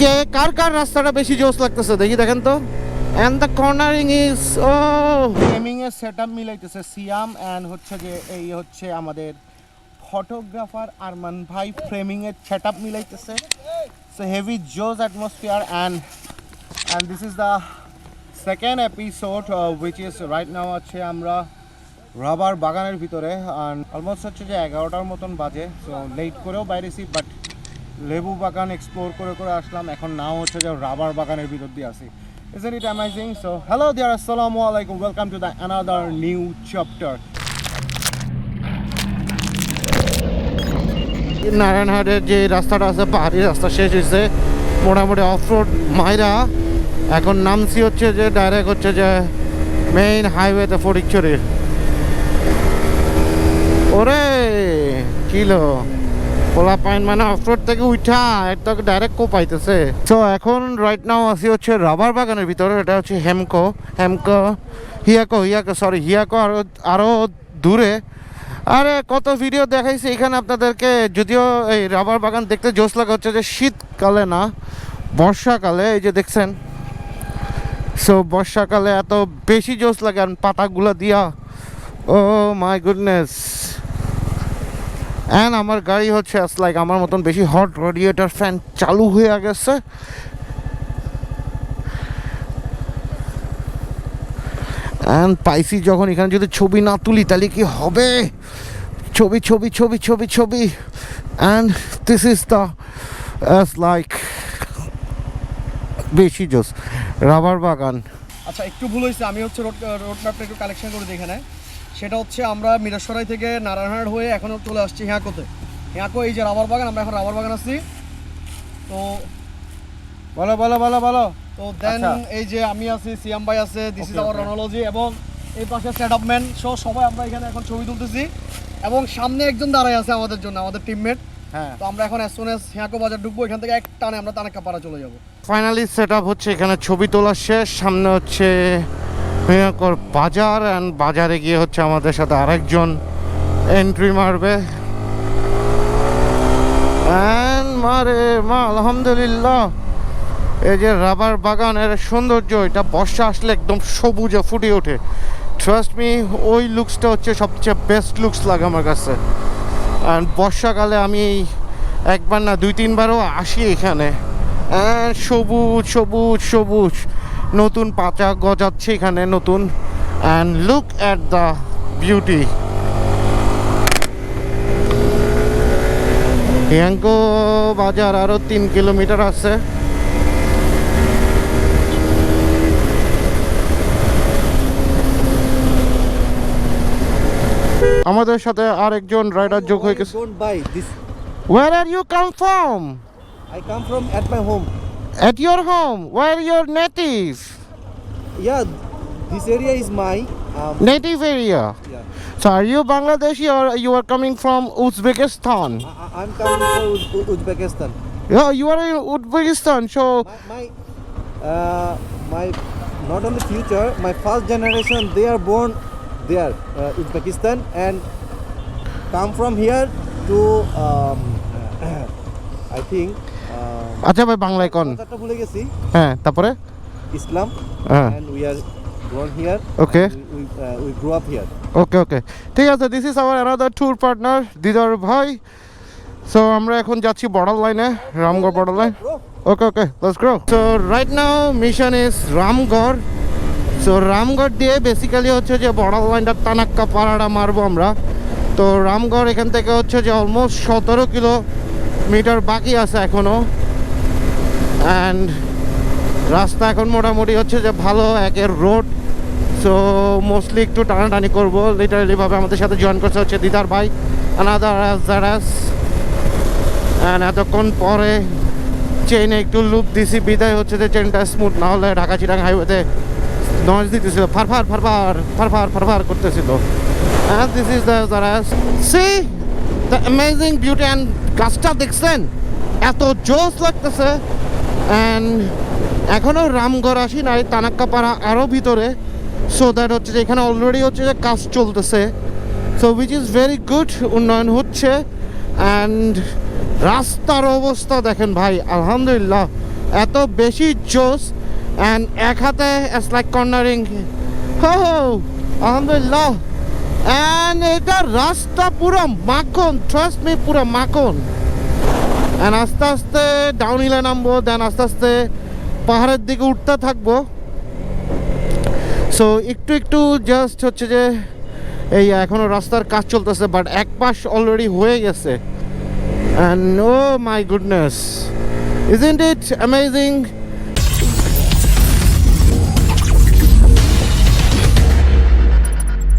কে, কার কার রাস্তাটা বেশি জোস লাগতেছে? দেখি, দেখেন তো। অ্যান্ড দ্য কর্নারিং ইজ ও গেমিং এর সেটআপ মিলাইতেছে সিয়াম অ্যান্ড হচ্ছে যে এই হচ্ছে আমাদের ফটোগ্রাফার আরমান ভাই ফ্রেমিং এর সেটআপ মিলাইতেছে। সো হেভি জোস atmosphere and and this is the second episode which is right now আছে আমরা রাবার বাগানের ভিতরে। অলমোস্ট হচ্ছে যে এগারোটার মতন বাজে সো লেট করেও বাইরেছি বাট লেবু বাগান এক্সপ্লোর করে করে আসলাম এখন নাও হচ্ছে যে রাবার বাগানের ভিতর দিয়ে আসি Isn't it amazing? So, hello there, assalamu alaikum. Welcome to the another new chapter. নারায়ণহাটের যে রাস্তাটা আছে পাহাড়ি রাস্তা শেষ হয়েছে মোটামুটি অফ রোড মাইরা এখন নামছি হচ্ছে যে ডাইরেক্ট হচ্ছে যে মেইন হাইওয়েতে ফটিকছড়ির ওরে কিলো পোলা পাইন মানে অফরোড থেকে উঠা একদম ডাইরেক্ট কোপাইতেছে তো এখন রাইট নাও আসি হচ্ছে রাবার বাগানের ভিতরে, এটা হচ্ছে হেমকো হেমকো, হিয়াকো হিয়াকো সরি হিয়াকো আরও আরও দূরে। আরে, কত ভিডিও দেখাইছি এখানে আপনাদেরকে, যদিও এই রাবার বাগান দেখতে জোস লাগা হচ্ছে যে শীতকালে না, বর্ষাকালে, এই যে দেখছেন। সো বর্ষাকালে এত বেশি জোস লাগে আর পাতাগুলো দিয়া ও মাই গুডনেস অ্যান্ড আমার গাড়ি হচ্ছে লাইক আমার মতন বেশি হট রেডিয়েটার ফ্যান চালু হয়ে গেছে। অ্যান্ড পাইসি যখন এখানে যদি ছবি না তুলি, তাহলে কি হবে? ছবি ছবি ছবি ছবি ছবি। And this is the like বেশি জোস রাবার বাগান। আচ্ছা একটু ভুল হয়েছে, আমি হচ্ছে রোড রোড ম্যাপটা একটু কালেকশন করে দিই এখানে সেটা হচ্ছে আমরা মিরাসরাই থেকে নারায়ণহাট হয়ে এখন চলে আসছি হিয়াকোতে। হিয়াকো এই যে রাবার বাগান আমরা এখন রাবার বাগান আসছি তো বলো বলো বলো বলো। তো দেন আচ্ছা। এই যে আমি আছি সিয়াম ভাই আছে দিস ইজ আওয়ার রনোলজি এবং এই পাশে সেট আপ ম্যান সহ সবাই আমরা এখানে এখন ছবি তুলতেছি এবং সামনে একজন দাঁড়ায় আছে আমাদের জন্য আমাদের টিমমেট হ্যাঁ। তো আমরা এখন এস সোন এস হিয়াকো বাজার ঢুকবো এখান থেকে এক টানে আমরা তানাক্কাপাড়া চলে যাব। ফাইনালি সেট আপ হচ্ছে এখানে ছবি তোলা শেষ সামনে হচ্ছে বাজার অ্যান্ড বাজারে গিয়ে হচ্ছে আমাদের সাথে আরেকজন এন্ট্রি মারবে। And মারে মা, আলহামদুলিল্লাহ। এই যে রাবার বাগানের সৌন্দর্য, এটা বর্ষা আসলে একদম সবুজে ফুটে ওঠে। ট্রাস্ট মি ওই লুকসটা হচ্ছে সবচেয়ে বেস্ট লুকস লাগে আমার কাছে। অ্যান্ড বর্ষাকালে আমি একবার না দুই তিনবারও আসি এখানে। সবুজ সবুজ সবুজ। নতুন পাতা গজাচ্ছে এখানে নতুন and look at the beauty হিয়াঙ্কো বাজার আরও তিন কিলোমিটার আছে আমাদের সাথে আরেকজন রাইডার যোগ হয়ে গেছে. Where are you come from? I come from at my home. At your home. Where your native? Yeah, this area is my. Um, Native area. yeah, So are you Bangladeshi or you are coming from Uzbekistan? I, I'm coming from Uz- Uzbekistan. Yeah, you are in Uzbekistan. So My, my, uh, my, not only future, my first generation, they are born there, uh, Uzbekistan, and come from here to, um, I think. আচ্ছা ভাই বাংলায় কোন। কথাটা ভুলে গেছি। হ্যাঁ তারপরে? ইসলাম হ্যাঁ। we are born here Okay. we, we, uh, we grew up here. Okay okay ঠিক আছে this is our another tour partner Didar ভাই। সো আমরা এখন যাচ্ছি বর্ডার লাইনে Ramgarh border line okay okay let's go so right now mission is Ramgarh so Ramgarh দিয়ে basically হচ্ছে যে বর্ডার লাইনটা তানাক্কা পাড়াটা মারবো আমরা। তো রামগড় এখান থেকে হচ্ছে যে অলমোস্ট সতেরো কিলোমিটার বাকি আছে এখনও অ্যান্ড রাস্তা এখন মোটামুটি হচ্ছে যে ভালো, একের রোড সো মোস্টলি একটু টানাটানি করব। লিটারালিভাবে আমাদের সাথে জয়েন করছে হচ্ছে দিদার ভাই আনাদার জারাস অ্যান্ড এতক্ষণ পরে চেইনে একটু লুপ দিছি। বিদায় হচ্ছে যে চেনটা স্মুথ না হলে ঢাকা চিরাং হাইওয়েতে নয়েজ দিতেছিল। ফারফার ফারফার ফারফার ফারফার করতেছিল। This is the জারাস see the amazing beauty and গাছটা দেখছেন? এত জোস লাগতেছে। অ্যান্ড এখনও রামগড় আসি নাই, তানাক্কাপাড়া আরও ভিতরে। সো দ্যাট হচ্ছে যে এখানে অলরেডি হচ্ছে যে কাজ চলতেছে। So which is very good উন্নয়ন হচ্ছে। অ্যান্ড রাস্তার অবস্থা দেখেন ভাই, আলহামদুলিল্লাহ। এত বেশি জোস অ্যান্ড এক হাতে লাইক কর্নারিং হো আলহামদুলিল্লাহ। অ্যান্ড এটা রাস্তা পুরো মাখন ট্রাস্ট মি পুরো মাখন। অ্যান্ড আস্তে আস্তে ডাউন হিলে নামবো দেন আস্তে আস্তে পাহাড়ের দিকে উঠতে থাকব। সো একটু একটু জাস্ট হচ্ছে যে এই এখনও রাস্তার কাজ চলতেছে বাট এক পাশ অলরেডি হয়ে গেছে। And oh my goodness isn't it amazing